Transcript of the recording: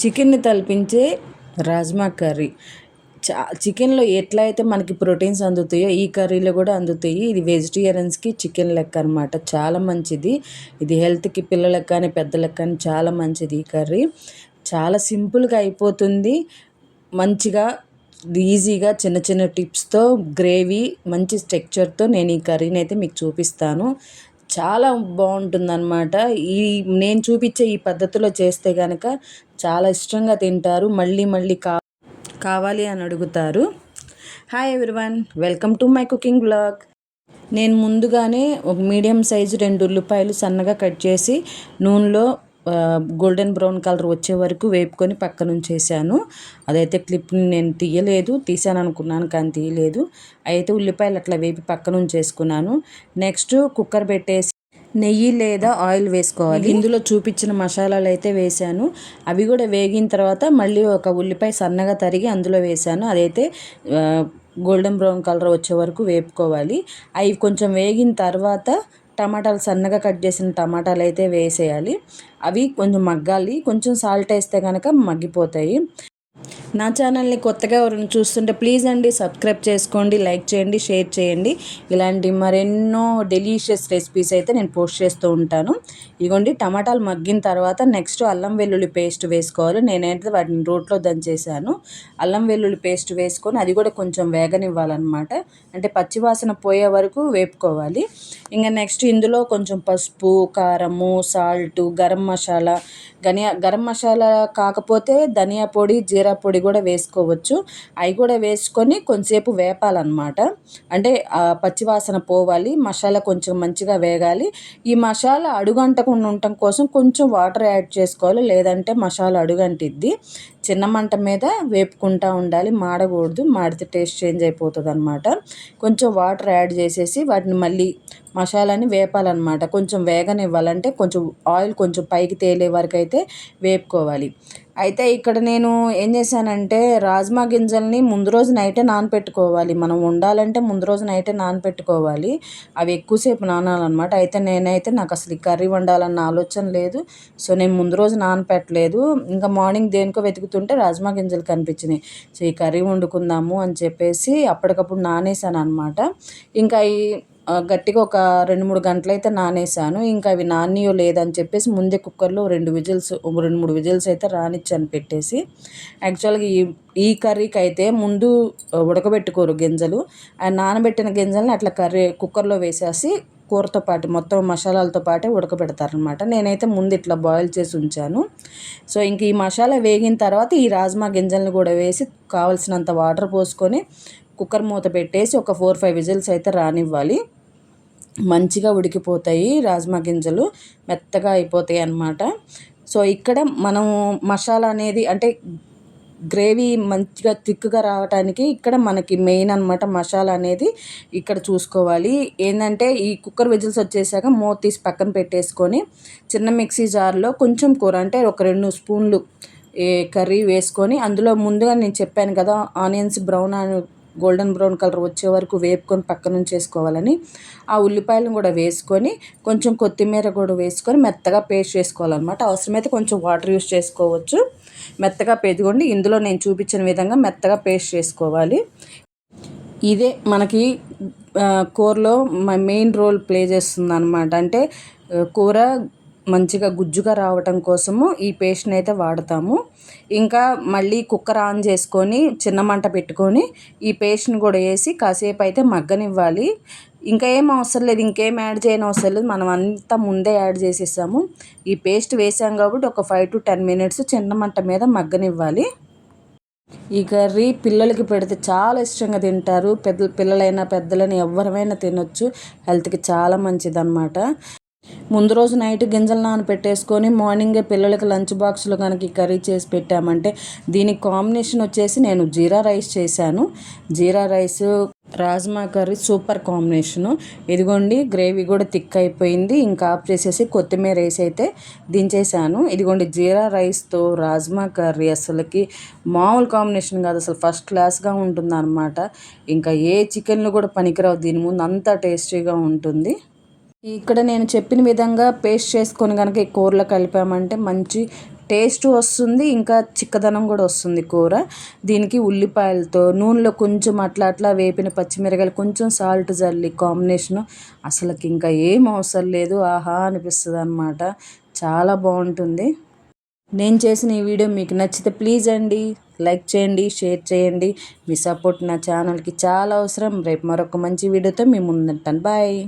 చికెన్ని తలిపించే రాజ్మా కర్రీ. చా చికెన్లో ఎట్లా అయితే మనకి ప్రోటీన్స్ అందుతాయో ఈ కర్రీలో కూడా అందుతాయి. ఇది వెజిటేరియన్స్కి చికెన్ లెక్క అనమాట చాలా మంచిది. ఇది హెల్త్కి పిల్లలకు కానీ పెద్దలకు కానీ చాలా మంచిది ఈ కర్రీ. చాలా సింపుల్గా అయిపోతుంది. మంచిగా ఈజీగా చిన్న చిన్న టిప్స్తో గ్రేవీ మంచి స్ట్రక్చర్తో నేను ఈ కర్రీని అయితే మీకు చూపిస్తాను. చాలా బాగుంటుందన్నమాట. ఈ నేను చూపించే ఈ పద్ధతిలో చేస్తే కనుక చాలా ఇష్టంగా తింటారు. మళ్ళీ మళ్ళీ కా కావాలి అని అడుగుతారు. Hi everyone welcome to my cooking blog నేను ముందుగానే ఒక మీడియం సైజు రెండు ఉల్లిపాయలు సన్నగా కట్ చేసి నూనెలో గోల్డెన్ బ్రౌన్ కలర్ వచ్చే వరకు వేపుకొని పక్కన ఉంచేసాను అదైతే క్లిప్ని నేను తీయలేదు తీసాను అనుకున్నాను కానీ తీయలేదు. అయితే ఉల్లిపాయలు అట్లా వేపి పక్కన ఉంచేసుకున్నాను నెక్స్ట్ కుక్కర్ పెట్టేసి నెయ్యి లేదా ఆయిల్ వేసుకోవాలి. ఇందులో చూపించిన మసాలాలు అయితే వేసాను అవి కూడా వేగిన తర్వాత మళ్ళీ ఒక ఉల్లిపాయ సన్నగా తరిగి అందులో వేసాను అదైతే గోల్డెన్ బ్రౌన్ కలర్ వచ్చే వరకు వేపుకోవాలి. అవి కొంచెం వేగిన తర్వాత టమాటాలు సన్నగా కట్ చేసిన టమాటాలు అయితే వేసేయాలి. అవి కొంచెం మగ్గాలి. కొంచెం సాల్ట్ వేస్తే కనుక మగ్గిపోతాయి. నా ఛానల్ని కొత్తగా ఎవరైనా చూస్తుంటే ప్లీజ్ అండి సబ్స్క్రైబ్ చేసుకోండి లైక్ చేయండి షేర్ చేయండి. ఇలాంటి మరెన్నో డెలీషియస్ రెసిపీస్ అయితే నేను పోస్ట్ చేస్తూ ఉంటాను. ఇగోండి టమాటాలు మగ్గిన తర్వాత నెక్స్ట్ అల్లం వెల్లుల్లి పేస్ట్ వేసుకోవాలి. నేనైతే వాటిని రోట్లో దంచేసాను అల్లం వెల్లుల్లి పేస్ట్ వేసుకొని అది కూడా కొంచెం వేగనివ్వాలన్నమాట. అంటే పచ్చివాసన పోయే వరకు వేపుకోవాలి. ఇంకా నెక్స్ట్ ఇందులో కొంచెం పసుపు కారము సాల్ట్ గరం మసాలా గనియా గరం మసాలా కాకపోతే ధనియా పొడి జీరా పొడి కూడా వేసుకోవచ్చు. అవి కూడా వేసుకొని కొంచెంసేపు వేపాలన్నమాట. అంటే పచ్చివాసన పోవాలి మసాలా కొంచెం మంచిగా వేగాలి. ఈ మసాలా అడుగంటకుండా ఉండటం కోసం కొంచెం వాటర్ యాడ్ చేసుకోవాలి. లేదంటే మసాలా అడుగంటిద్ది. చిన్న మంట మీద వేపుకుంటూ ఉండాలి. మాడకూడదు. మాడితే టేస్ట్ చేంజ్ అయిపోతుంది అనమాట కొంచెం వాటర్ యాడ్ చేసేసి వాటిని మళ్ళీ మసాలాని వేపాలన్నమాట. కొంచెం వేగనివ్వాలంటే కొంచెం ఆయిల్ కొంచెం పైకి తేలే వరకు అయితే వేపుకోవాలి. అయితే ఇక్కడ నేను ఏం చేశానంటే రాజ్మా గింజల్ని ముందు రోజు నైటే నానపెట్టుకోవాలి. మనం వండాలంటే ముందు రోజు నైటే నానపెట్టుకోవాలి. అవి ఎక్కువసేపు నానాలన్నమాట. అయితే నేనైతే నాకు అసలు కర్రీ వండాలన్న ఆలోచన లేదు. సో నేను ముందు రోజు నానపెట్టలేదు. ఇంకా మార్నింగ్ దేనికో వెతుకుతూ చూస్తుంటే రాజ్మా గింజలు కనిపించినాయి. సో ఈ కర్రీ వండుకుందాము అని చెప్పేసి అప్పటికప్పుడు నానేసాను అనమాట ఇంకా ఈ గట్టిగా ఒక రెండు మూడు గంటలు అయితే నానేసాను ఇంకా అవి నానియో లేదని చెప్పేసి ముందే కుక్కర్లో రెండు విజిల్స్ రెండు మూడు విజిల్స్ అయితే రానిచ్చాను పెట్టేసి. యాక్చువల్గా ఈ ఈ కర్రీకి అయితే ముందు ఉడకబెట్టుకోరు గింజలు. ఆ నానబెట్టిన గింజల్ని అట్లా కర్రీ కుక్కర్లో వేసేసి కూరతో పాటు మొత్తం మసాలాలతో పాటే ఉడకబెడతారనమాట నేనైతే ముందు ఇట్లా బాయిల్ చేసి ఉంచాను. సో ఇంక ఈ మసాలా వేగిన తర్వాత ఈ రాజ్మా గింజలను కూడా వేసి కావలసినంత వాటర్ పోసుకొని కుక్కర్ మూత పెట్టేసి ఒక ఫోర్ ఫైవ్ విజిల్స్ అయితే రానివ్వాలి. మంచిగా ఉడికిపోతాయి రాజ్మా గింజలు. మెత్తగా అయిపోతాయి అన్నమాట. సో ఇక్కడ మనం మసాలా అనేది అంటే గ్రేవీ మంచిగా థిక్గా రావడానికి ఇక్కడ మనకి మెయిన్ అనమాట మసాలా అనేది ఇక్కడ చూసుకోవాలి. ఏంటంటే ఈ కుక్కర్ విజిల్స్ వచ్చేసాక మూత తీసి పక్కన పెట్టేసుకొని చిన్న మిక్సీ జార్లో కొంచెం కూర అంటే ఒక రెండు స్పూన్లు కర్రీ వేసుకొని అందులో ముందుగా నేను చెప్పాను కదా onions brown golden brown colour వచ్చే వరకు వేపుకొని పక్క నుంచి వేసుకోవాలని ఆ ఉల్లిపాయలను కూడా వేసుకొని కొంచెం కొత్తిమీర కూడా వేసుకొని మెత్తగా పేస్ట్ చేసుకోవాలన్నమాట. అవసరమైతే కొంచెం వాటర్ యూస్ చేసుకోవచ్చు. మెత్తగా పెదిగొండి ఇందులో నేను చూపించిన విధంగా మెత్తగా పేస్ట్ చేసుకోవాలి. ఇదే మనకి కూరలో మెయిన్ రోల్ ప్లే చేస్తుంది అనమాట అంటే కూర మంచిగా గుజ్జుగా రావటం కోసము ఈ పేస్ట్ని అయితే వాడతాము. ఇంకా మళ్ళీ కుక్కర్ ఆన్ చేసుకొని చిన్న మంట పెట్టుకొని ఈ పేస్ట్ని కూడా వేసి కాసేపు అయితే మగ్గనివ్వాలి. ఇంకా ఏం అవసరం లేదు ఇంకేం యాడ్ చేయని అవసరం లేదు. మనం అంతా ముందే యాడ్ చేసేసాము. ఈ పేస్ట్ వేసాం కాబట్టి ఒక ఫైవ్ టు టెన్ మినిట్స్ చిన్న మంట మీద మగ్గనివ్వాలి. ఈ కర్రీ పిల్లలకి పెడితే చాలా ఇష్టంగా తింటారు. పెద్ద పిల్లలైనా పెద్దలని ఎవరమైనా తినొచ్చు. హెల్త్కి చాలా మంచిదన్నమాట. ముందు రోజు నైట్ గింజలు నానపెట్టేసుకొని మార్నింగే పిల్లలకి లంచ్ బాక్స్లో కనుక కర్రీ చేసి పెట్టామంటే దీనికి కాంబినేషన్ వచ్చేసి నేను జీరా రైస్ చేశాను. Jeera rice rajma curry super combination ఇదిగోండి గ్రేవీ కూడా థిక్ అయిపోయింది. ఇంకా ఆఫ్ చేసేసి కొత్తిమీర వేసి అయితే దించేసాను ఇదిగోండి జీరా రైస్తో రాజ్మా కర్రీ అసలుకి మామూలు కాంబినేషన్ కాదు అసలు ఫస్ట్ క్లాస్గా ఉంటుంది అనమాట ఇంకా ఏ చికెన్లు కూడా పనికిరావు దీని ముందు అంత టేస్టీగా ఉంటుంది. ఇక్కడ నేను చెప్పిన విధంగా పేస్ట్ చేసుకొని కనుక ఈ కూరలో కలిపామంటే మంచి టేస్ట్ వస్తుంది ఇంకా చిక్కదనం కూడా వస్తుంది కూర. దీనికి ఉల్లిపాయలతో నూనెలో కొంచెం అట్లా అట్లా వేపిన పచ్చిమిరకాయలు కొంచెం సాల్ట్ జల్లి కాంబినేషను. అసలుకి ఇంకా ఏం అవసరం లేదు ఆహా అనిపిస్తుంది అనమాట చాలా బాగుంటుంది. నేను చేసిన ఈ వీడియో మీకు నచ్చితే ప్లీజ్ అండి లైక్ చేయండి షేర్ చేయండి. మీ సపోర్ట్ నా ఛానల్కి చాలా అవసరం. రేపు మరొక మంచి వీడియోతో మీ ముందుంటాను. బాయ్!